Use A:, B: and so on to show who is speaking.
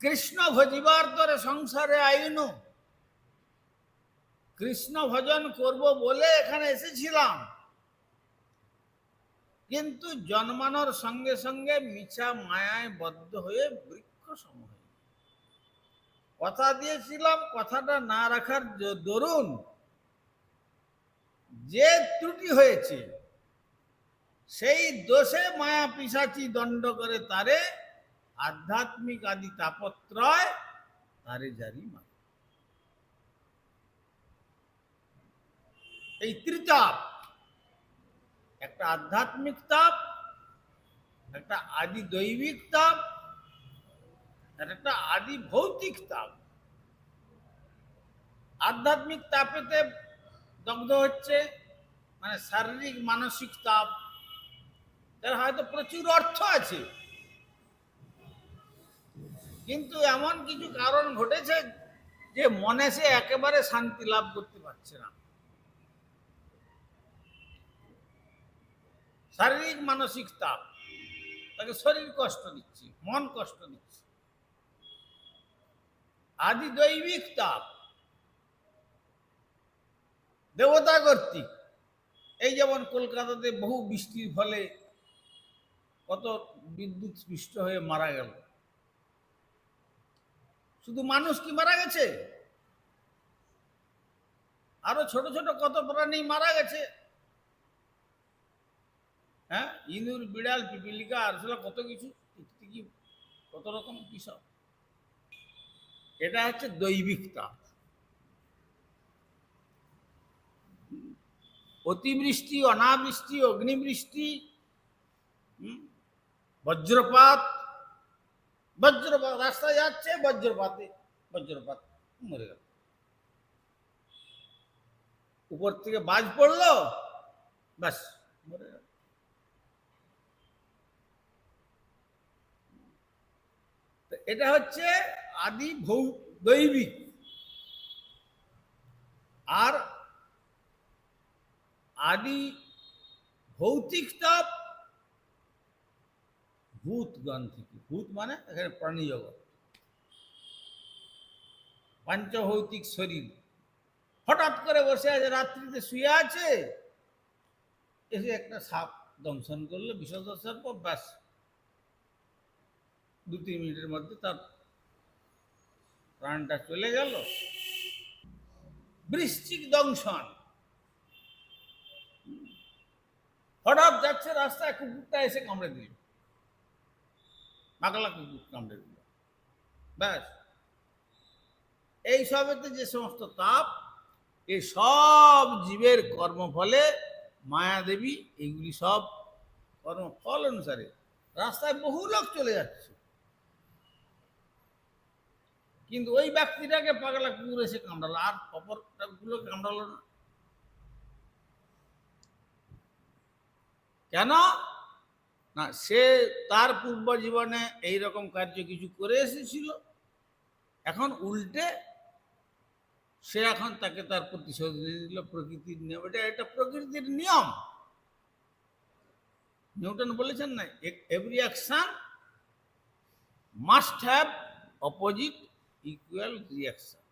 A: কৃষ্ণ ভজিবার তোরে সংসারে আইনু। কৃষ্ণ ভজন করব বলে এখানে এসেছিলাম। কিন্তু জন্মানোর সঙ্গে সঙ্গে মিছা মায়ায় বদ্ধ হয়ে বৃক্ষ সম কথা দিয়েছিলাম, কথাটা না রাখার দরুন। যে ত্রুটি হয়েছে, সেই দোষে মায়া পিসাচি দণ্ড করে তারে আধ্যাত্মিক আদি তাপত্রয় তারে জারি মারে। এই ত্রিতাপ, একটা আধ্যাত্মিক তাপ, একটা আদি দৈবিক তাপ, আর একটা আদি ভৌতিক তাপ। আধ্যাত্মিক তাপেতে দগ্ধ হচ্ছে মানে শারীরিক, মানসিক তাপ। তার হয়তো প্রচুর অর্থ আছে। কিন্তু এমন কিছু কারণ ঘটেছে যে মনে সে একেবারে শান্তি লাভ করতে পারছে না। শারীরিক মানসিক তাপ, তাকে শরীর কষ্ট দিচ্ছে, মন কষ্ট দিচ্ছে। আদি দৈবিক তাপ, দেবতা কর্তৃক। এই যেমন কলকাতাতে বহু বৃষ্টির ফলে কত বিদ্যুৎ স্পৃষ্ট হয়ে মারা গেল। শুধু মানুষ কি মারা গেছে? আরও ছোট ছোট কত প্রাণী মারা গেছে? হ্যাঁ? ইঁদুর, বিড়াল, পিপিলিকা আরশোলা কত কিছু? টিকটিকি কত রকম কি সব? এটা হচ্ছে দৈবিক তাপ। অতিবৃষ্টি, অনাবৃষ্টি, অগ্নিবৃষ্টি বজ্রপাত বজ্রপাত, রাস্তায় যাচ্ছে, বজ্রপাতে, বজ্রপাত, মরে গেল। উপর থেকে বাজ পড়ল, ব্যাস, মরে গেল। এটা হচ্ছে আদি ভৌ দৈবিক আর আদি ভৌতিক তাপ ভূতগণ থেকে ভূত মানে এখানে প্রাণী জগৎ। পাঞ্চভৌতিক শরীর। হঠাৎ করে বসে আছে, রাত্রিতে শুয়ে আছে। এসে একটা সাপ দংশন করল বিষধ সর্প ব্যাস। দু তিন মিনিটের মধ্যে তার প্রাণটা চলে গেল। বৃশ্চিক দংশন। হঠাৎ যাচ্ছে রাস্তায়, কুকুরটা এসে কামড়ে দিল। পাগলা কুকুর কামড়ে দিল ব্যাস। এই সবেতে যে সমস্ত তাপ এই সব জীবের কর্মফলে মায়াদেবী, এগুলি সব কর্মফল অনুসারে রাস্তায় বহু লোক চলে যাচ্ছে। কিন্তু ওই ব্যক্তিটাকে পাগলা কুকুর এসে কামড়ালো, আর অপর গুলোকে কামড়ালো না। কেন? না, সে তার পূর্ব জীবনে এই রকম কার্য কিছু করে এসেছিল। এখন উল্টে সে এখন তাকে তার প্রতিশোধ দিয়ে দিল প্রকৃতির নিয়ম। এটা এটা প্রকৃতির নিয়ম। নিউটন বলেছেন না every action must have opposite equal reaction